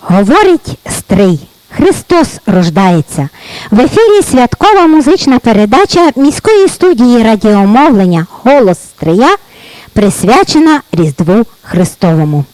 Говорить стрий. Христос рождається. В ефірі святкова музична передача міської студії радіомовлення Голос Стрия присвячена Різдву Христовому.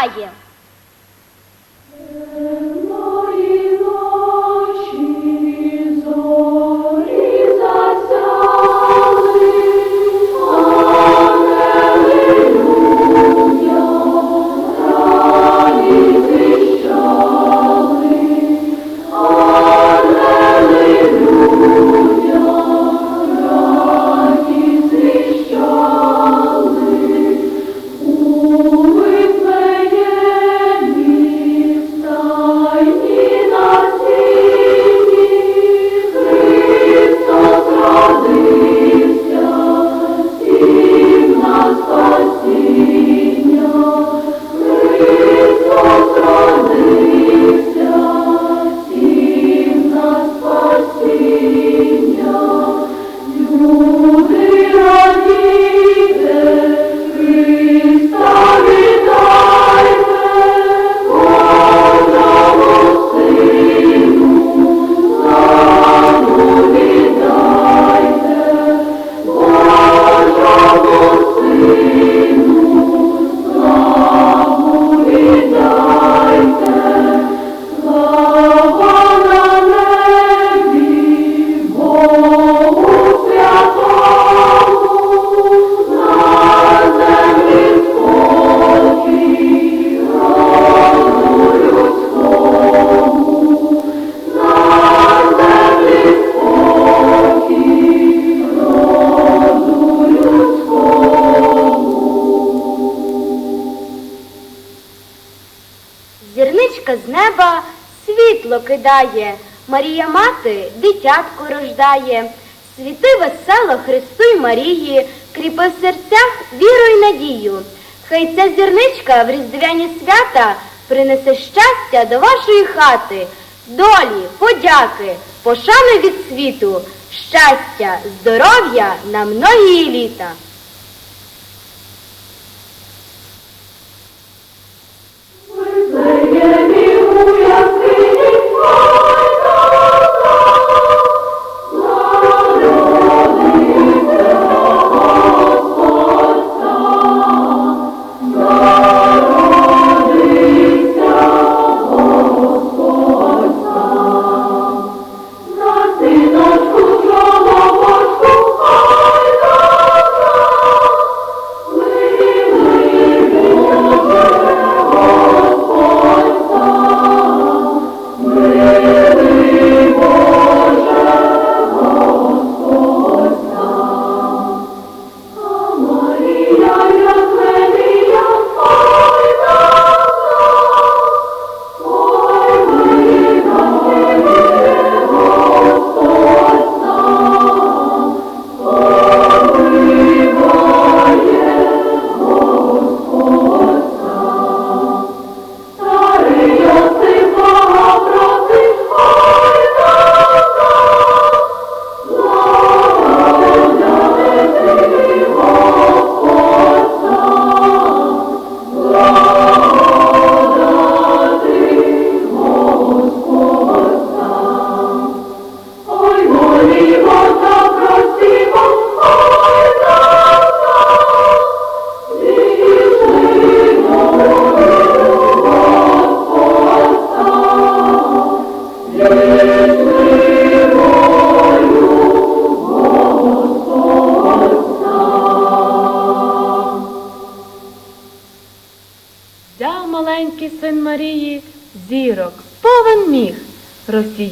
快点 Зірничка з неба світло кидає, Марія мати дитятко рождає. Світи весело Христу й Марії, кріпи в серцях віру й надію. Хай ця зірничка в різдвяні свята принесе щастя до вашої хати, долі, подяки, пошани від світу, щастя, здоров'я на многії літа.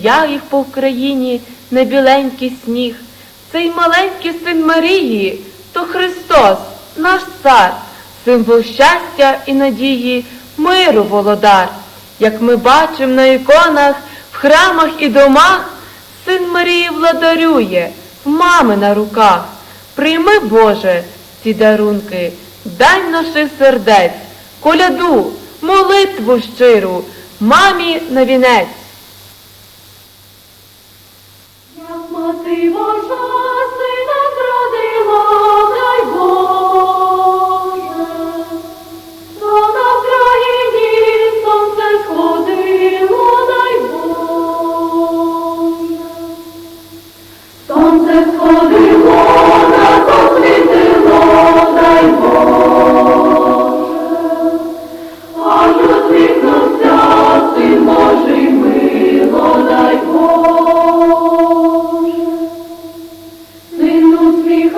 Я їх по Україні небіленький сніг. Цей маленький син Марії то Христос, наш цар, символ щастя і надії, миру володар. Як ми бачимо на іконах, в храмах і домах, син Марії владарює, мами на руках. Прийми, Боже, ці дарунки, дай наших сердець, коляду, молитву щиру, мамі на вінець.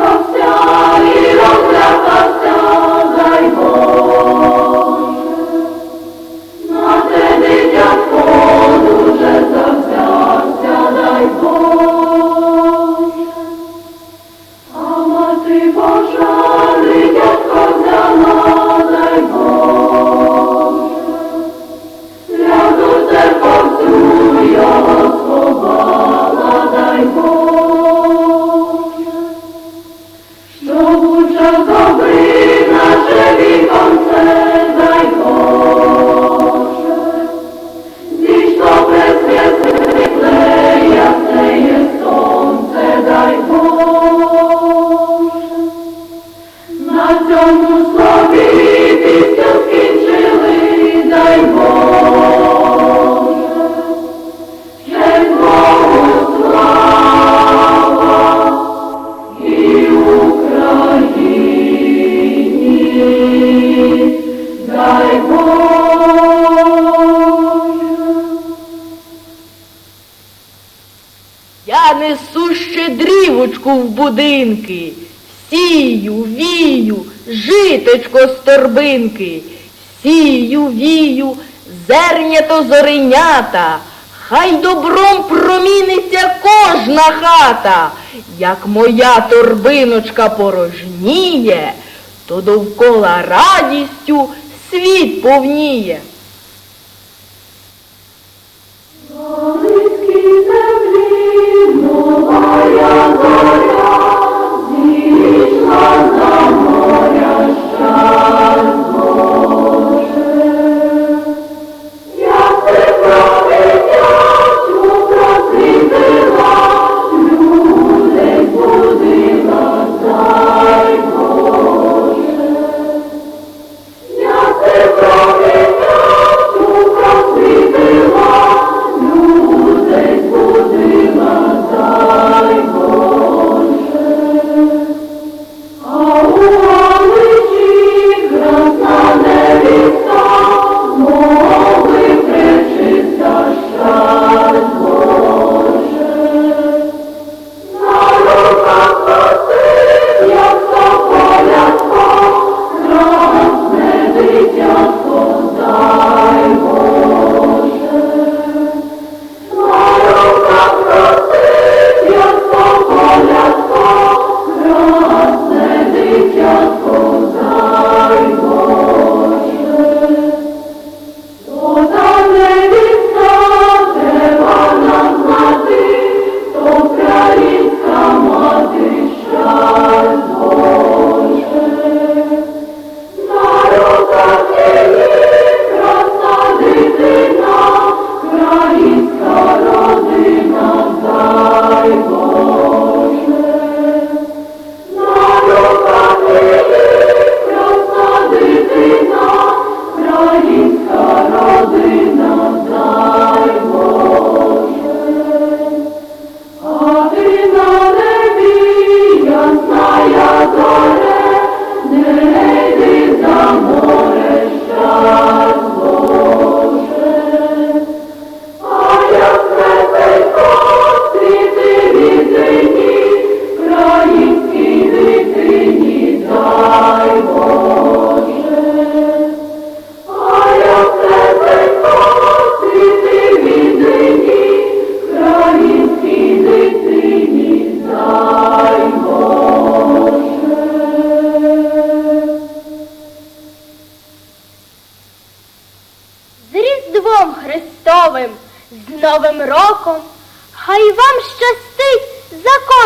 Спасся! будинки, сію, вію, житечко з торбинки, сію, вію, зернято зоренята, хай добром проміниться кожна хата. Як моя торбиночка порожніє, то довкола радістю світ повніє.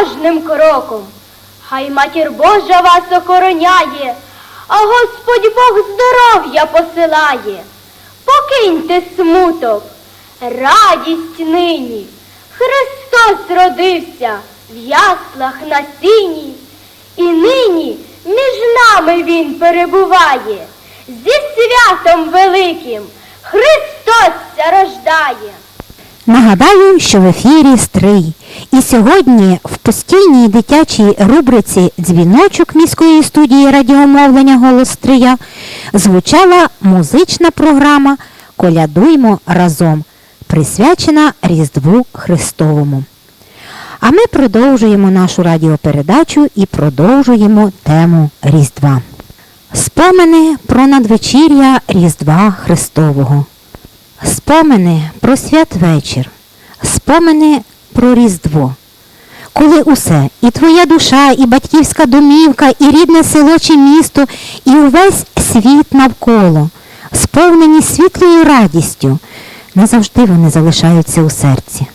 Кожним кроком. Хай матір Божа вас охороняє, а Господь Бог здоров'я посилає. Покиньте смуток, радість нині. Христос родився в яслах на сіні, і нині між нами Він перебуває. Зі святом великим Христос рождає. Нагадаю, що в ефірі Стрий. І сьогодні в постійній дитячій рубриці Дзвіночок міської студії радіомовлення Голос Стрия звучала музична програма Колядуймо разом, присвячена Різдву Христовому. А ми продовжуємо нашу радіопередачу і продовжуємо тему Різдва. Спомини про надвечір'я Різдва Христового. Спомини про святвечір, спомини про Різдво. Коли усе, і твоя душа, і батьківська домівка, і рідне село чи місто, і увесь світ навколо, сповнені світлою радістю, назавжди вони залишаються у серці.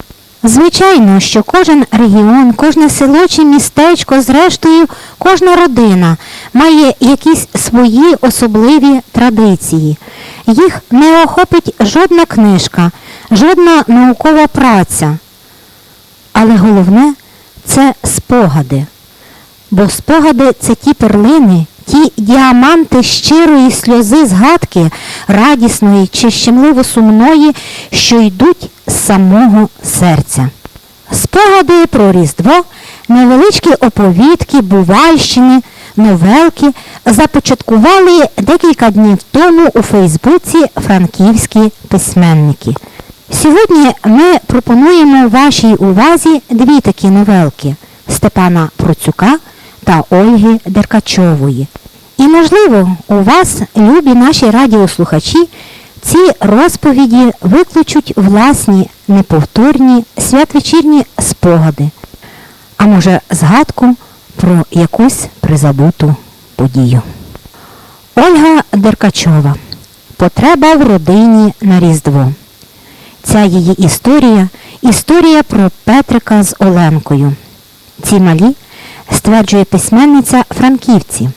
Звичайно, що кожен регіон, кожне село чи містечко, зрештою, кожна родина має якісь свої особливі традиції. Їх не охопить жодна книжка, жодна наукова праця. Але головне це спогади. Бо спогади це ті перлини, ті діаманти щирої сльози згадки, радісної чи щемливо сумної, що йдуть з самого серця. Спогади про Різдво, невеличкі оповідки, бувальщини, новелки започаткували декілька днів тому у Фейсбуці франківські письменники. Сьогодні ми пропонуємо вашій увазі дві такі новелки Степана Процюка та Ольги Деркачової. І, можливо, у вас, любі наші радіослухачі, ці розповіді викличуть власні неповторні святвечірні спогади, а може згадку про якусь призабуту подію. Ольга Деркачова. Потреба в родині на Різдво. Ця її історія історія про Петрика з Оленкою. Ці малі, стверджує письменниця Франківці.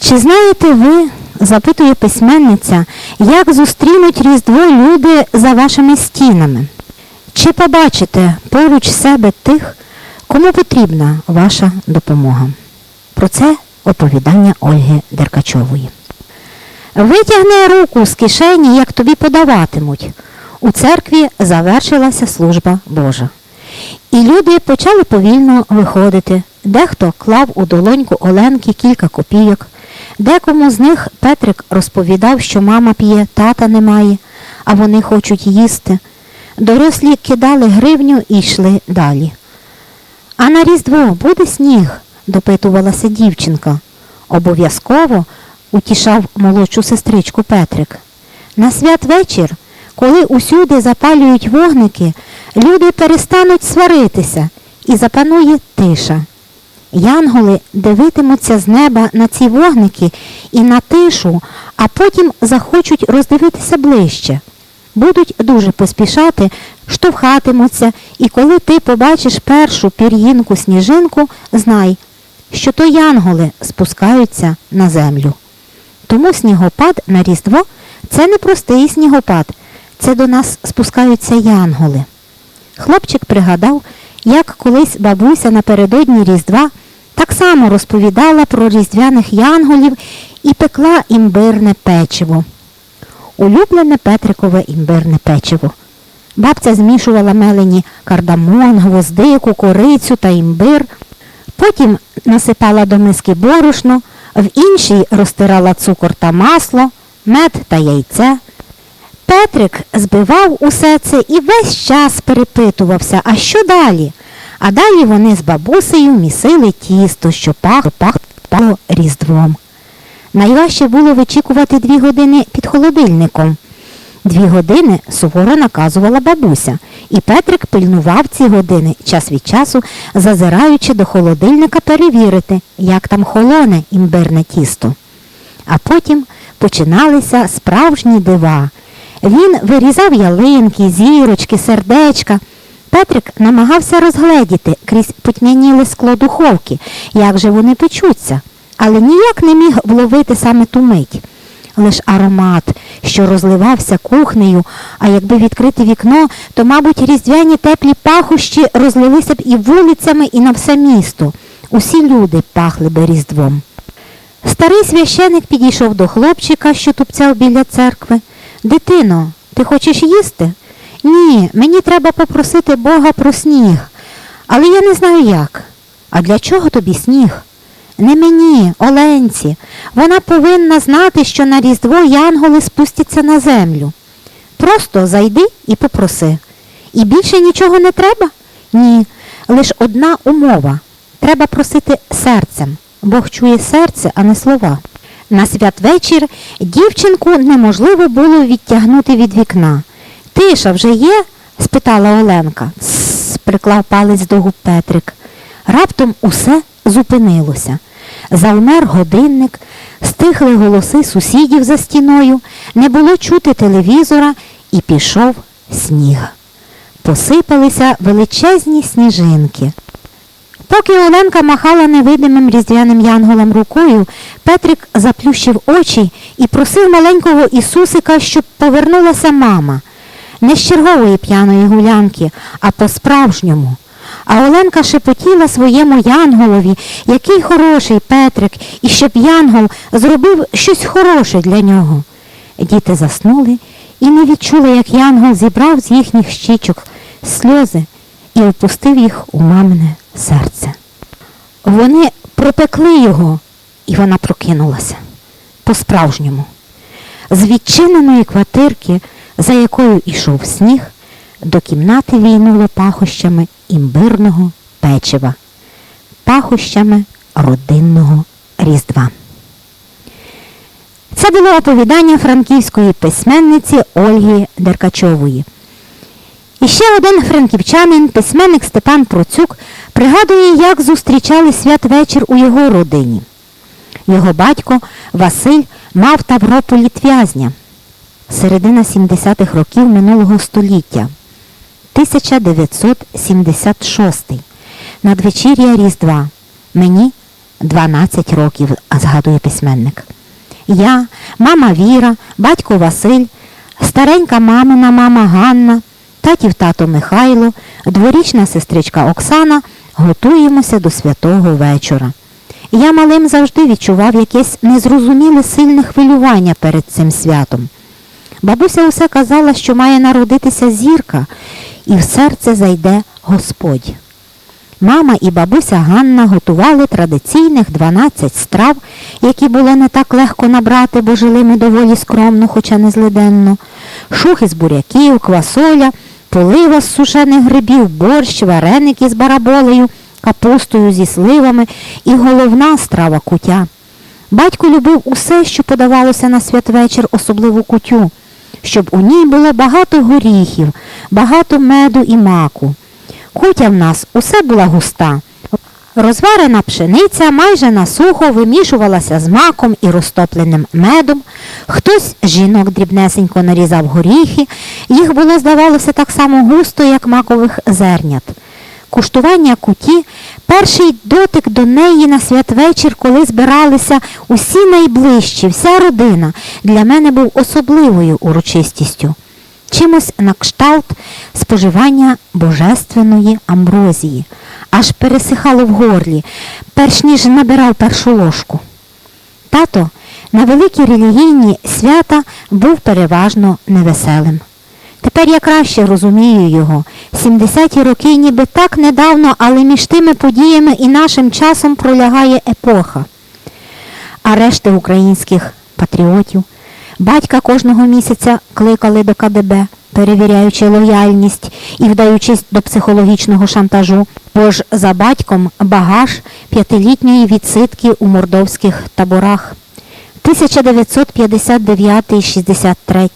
Чи знаєте ви, запитує письменниця, як зустрінуть Різдво люди за вашими стінами? Чи побачите поруч себе тих, кому потрібна ваша допомога? Про це оповідання Ольги Деркачової. Витягни руку з кишені, як тобі подаватимуть. У церкві завершилася служба Божа. І люди почали повільно виходити. Дехто клав у долоньку Оленки кілька копійок, декому з них Петрик розповідав, що мама п'є, тата немає, а вони хочуть їсти. Дорослі кидали гривню і йшли далі. А на Різдво буде сніг? допитувалася дівчинка. Обов'язково утішав молодшу сестричку Петрик. На святвечір, коли усюди запалюють вогники, люди перестануть сваритися і запанує тиша. Янголи дивитимуться з неба на ці вогники і на тишу, а потім захочуть роздивитися ближче. Будуть дуже поспішати, штовхатимуться, і коли ти побачиш першу пір'їнку сніжинку, знай, що то янголи спускаються на землю. Тому снігопад на Різдво це не простий снігопад, це до нас спускаються янголи. Хлопчик пригадав, як колись бабуся напередодні Різдва так само розповідала про різдвяних янголів і пекла імбирне печиво. Улюблене Петрикове імбирне печиво. Бабця змішувала мелені кардамон, гвоздику, корицю та імбир. Потім насипала до миски борошно, в іншій розтирала цукор та масло, мед та яйце. Петрик збивав усе це і весь час перепитувався, а що далі? А далі вони з бабусею місили тісто, що пахло пахло різдвом. Найважче було вичікувати дві години під холодильником. Дві години суворо наказувала бабуся, і Петрик пильнував ці години час від часу, зазираючи до холодильника перевірити, як там холоне імбирне тісто. А потім починалися справжні дива. Він вирізав ялинки, зірочки, сердечка. Петрик намагався розгледіти крізь потьмяніле скло духовки, як же вони печуться, але ніяк не міг вловити саме ту мить. Лиш аромат, що розливався кухнею, а якби відкрити вікно, то, мабуть, різдвяні теплі пахощі розлилися б і вулицями, і на все місто. Усі люди пахли би різдвом. Старий священик підійшов до хлопчика, що тупцяв біля церкви. Дитино, ти хочеш їсти? Ні, мені треба попросити Бога про сніг. Але я не знаю як. А для чого тобі сніг? Не мені, Оленці. Вона повинна знати, що на Різдво янголи спустяться на землю. Просто зайди і попроси. І більше нічого не треба? Ні, лише одна умова. Треба просити серцем. Бог чує серце, а не слова. На святвечір дівчинку неможливо було відтягнути від вікна. Тиша вже є? спитала Оленка. Тсс, приклав палець до губ Петрик. Раптом усе зупинилося. Завмер годинник, стихли голоси сусідів за стіною, не було чути телевізора і пішов сніг. Посипалися величезні сніжинки. Поки Оленка махала невидимим різдвяним янголом рукою, Петрик заплющив очі і просив маленького Ісусика, щоб повернулася мама. Не з чергової п'яної гулянки, а по-справжньому. А Оленка шепотіла своєму янголові, який хороший Петрик, і щоб янгол зробив щось хороше для нього. Діти заснули і не відчули, як янгол зібрав з їхніх щічок сльози і опустив їх у мамине серце. Вони пропекли його, і вона прокинулася по-справжньому. З відчиненої квартирки, за якою йшов сніг, до кімнати війнуло пахощами імбирного печива, пахощами родинного різдва. Це було оповідання франківської письменниці Ольги Деркачової. І ще один франківчанин, письменник Степан Процюк, пригадує, як зустрічали святвечір у його родині. Його батько Василь мав тавро політв'язня. Середина 70-х років минулого століття. 1976. Надвечір'я Різдва. Мені 12 років, згадує письменник. Я, мама Віра, батько Василь, старенька мамина мама Ганна, татів тато Михайло, дворічна сестричка Оксана готуємося до святого вечора. Я малим завжди відчував якесь незрозуміле сильне хвилювання перед цим святом. Бабуся усе казала, що має народитися зірка, і в серце зайде Господь. Мама і бабуся Ганна готували традиційних 12 страв, які було не так легко набрати, бо жили ми доволі скромно, хоча не злиденно. Шухи з буряків, квасоля, полива з сушених грибів, борщ, вареники з бараболею, капустою зі сливами і головна страва кутя. Батько любив усе, що подавалося на святвечір, особливо кутю, щоб у ній було багато горіхів, багато меду і маку. Кутя в нас усе була густа. Розварена пшениця майже насухо вимішувалася з маком і розтопленим медом. Хтось жінок дрібнесенько нарізав горіхи, їх було, здавалося, так само густо, як макових зернят. Куштування куті, перший дотик до неї на святвечір, коли збиралися усі найближчі, вся родина, для мене був особливою урочистістю. Чимось на кшталт споживання божественної амброзії, аж пересихало в горлі, перш ніж набирав першу ложку. Тато на великі релігійні свята був переважно невеселим. Тепер я краще розумію його. 70-ті роки ніби так недавно, але між тими подіями і нашим часом пролягає епоха. А решти українських патріотів батька кожного місяця кликали до КДБ, перевіряючи лояльність і вдаючись до психологічного шантажу, бо ж за батьком багаж п'ятилітньої відсидки у мордовських таборах. 1959-63.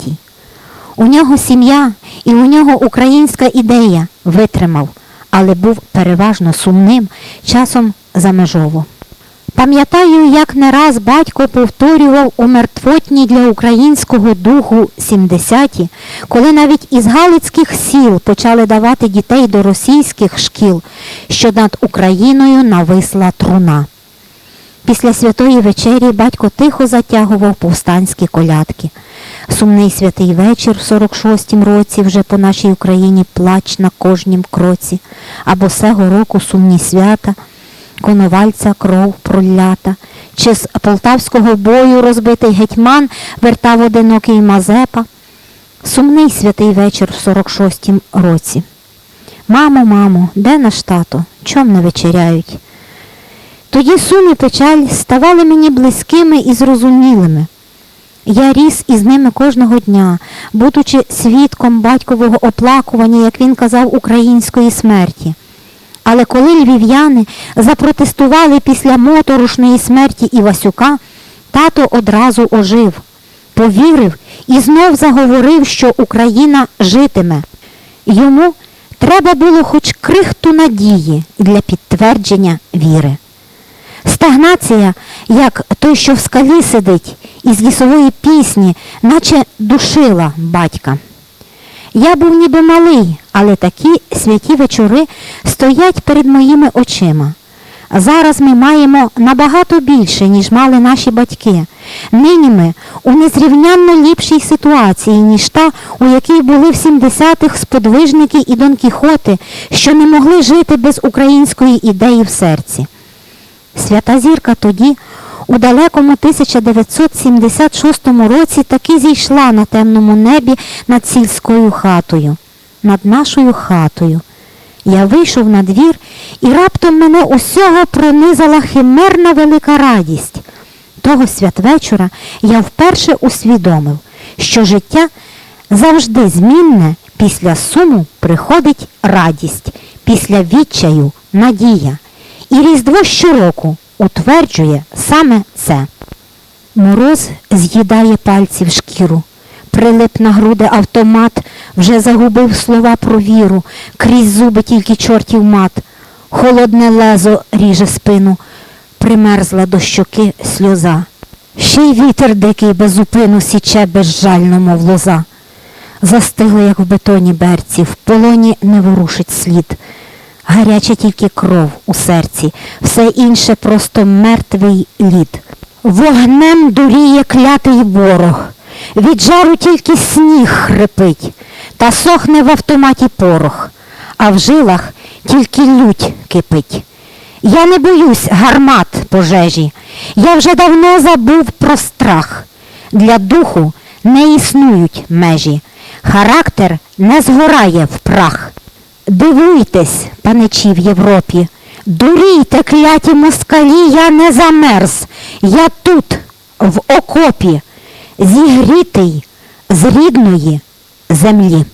У нього сім'я і у нього українська ідея витримав, але був переважно сумним, часом замежово. Пам'ятаю, як не раз батько повторював у мертвотні для українського духу 70-ті, коли навіть із галицьких сіл почали давати дітей до російських шкіл, що над Україною нависла труна. Після святої вечері батько тихо затягував повстанські колядки. Сумний святий вечір в 46-м році вже по нашій Україні плач на кожнім кроці, або сего року сумні свята, коновальця кров пролята, чи з полтавського бою розбитий гетьман вертав одинокий Мазепа. Сумний святий вечір в 46-м році. Мамо, мамо, де наш тато? Чом не вечеряють? Тоді сум і печаль ставали мені близькими і зрозумілими. Я ріс із ними кожного дня, будучи свідком батькового оплакування, як він казав, української смерті. Але коли львів'яни запротестували після моторошної смерті Івасюка, тато одразу ожив, повірив і знов заговорив, що Україна житиме. Йому треба було хоч крихту надії для підтвердження віри. Стагнація, як той, що в скалі сидить, із лісової пісні, наче душила батька. Я був ниби малий, але такі святі вечори стоять перед моїми очима. Зараз ми маємо набагато більше, ніж мали наші батьки. Нині ми у незрівнянно ліпшій ситуації, ніж та, у якій були в 70-х сподвижники і Дон Кіхоти, що не могли жити без української ідеї в серці. Свята зірка тоді, у далекому 1976 році, таки зійшла на темному небі над сільською хатою, над нашою хатою. Я вийшов на двір, і раптом мене усього пронизала химерна велика радість. Того святвечора я вперше усвідомив, що життя завжди змінне, після суму приходить радість, після відчаю надія. І Різдво щороку утверджує саме це. Мороз з'їдає пальці в шкіру. Прилип на груди автомат, вже загубив слова про віру, крізь зуби тільки чортів мат. Холодне лезо ріже спину, примерзла до щоки сльоза. Ще й вітер дикий без упину січе безжально, мов лоза. Застигли, як в бетоні берці, в полоні не ворушить слід. Гаряча тільки кров у серці, все інше просто мертвий лід. Вогнем дуріє клятий ворог, від жару тільки сніг хрипить, та сохне в автоматі порох, а в жилах тільки лють кипить. Я не боюсь гармат пожежі, я вже давно забув про страх. Для духу не існують межі, характер не згорає в прах. Дивуйтесь, паничі в Європі, дурійте, кляті москалі, я не замерз, я тут, в окопі, зігрітий з рідної землі.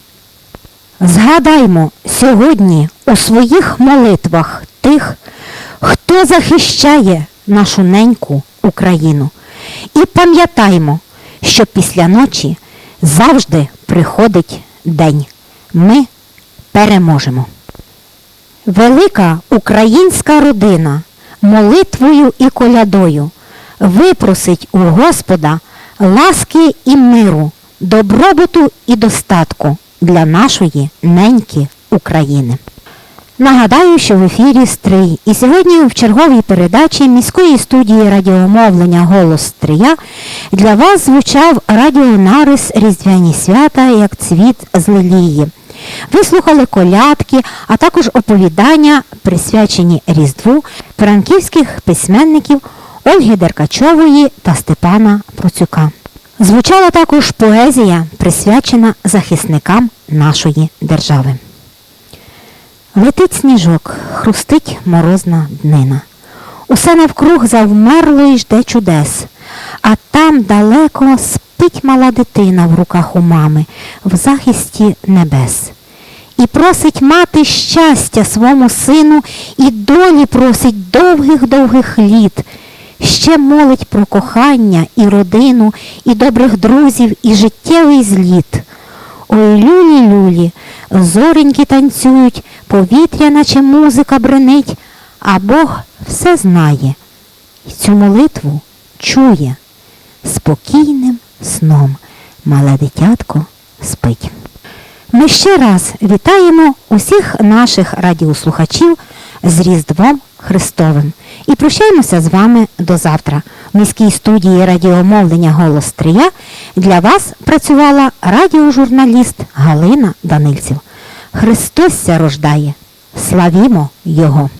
Згадаймо сьогодні у своїх молитвах тих, хто захищає нашу неньку Україну. І пам'ятаймо, що після ночі завжди приходить день. Ми переможемо. Велика українська родина молитвою і колядою випросить у Господа ласки і миру, добробуту і достатку для нашої неньки України. Нагадаю, що в ефірі Стрий. І сьогодні в черговій передачі міської студії радіомовлення Голос Стрия для вас звучав радіонарис Різдвяні свята як цвіт з лилії. Ви слухали колядки, а також оповідання, присвячені Різдву франківських письменників Ольги Деркачової та Степана Процюка. Звучала також поезія, присвячена захисникам нашої держави. Летить сніжок, хрустить морозна днина. Усе навкруг завмерло і жде чудес, а там далеко спить мала дитина в руках у мами в захисті небес. І просить мати щастя свому сину, і долі просить довгих-довгих літ. Ще молить про кохання і родину, і добрих друзів, і життєвий зліт. Ой, люлі, люлі, зореньки танцюють, повітря, наче музика бренить, а Бог все знає і цю молитву чує. Спокійним сном мале дитятко спить. Ми ще раз вітаємо усіх наших радіослухачів з Різдвом Христовим і прощаємося з вами до завтра. В міській студії радіомовлення Голос Трія для вас працювала радіожурналіст Галина Данильців. Христос рождає. Славімо Його!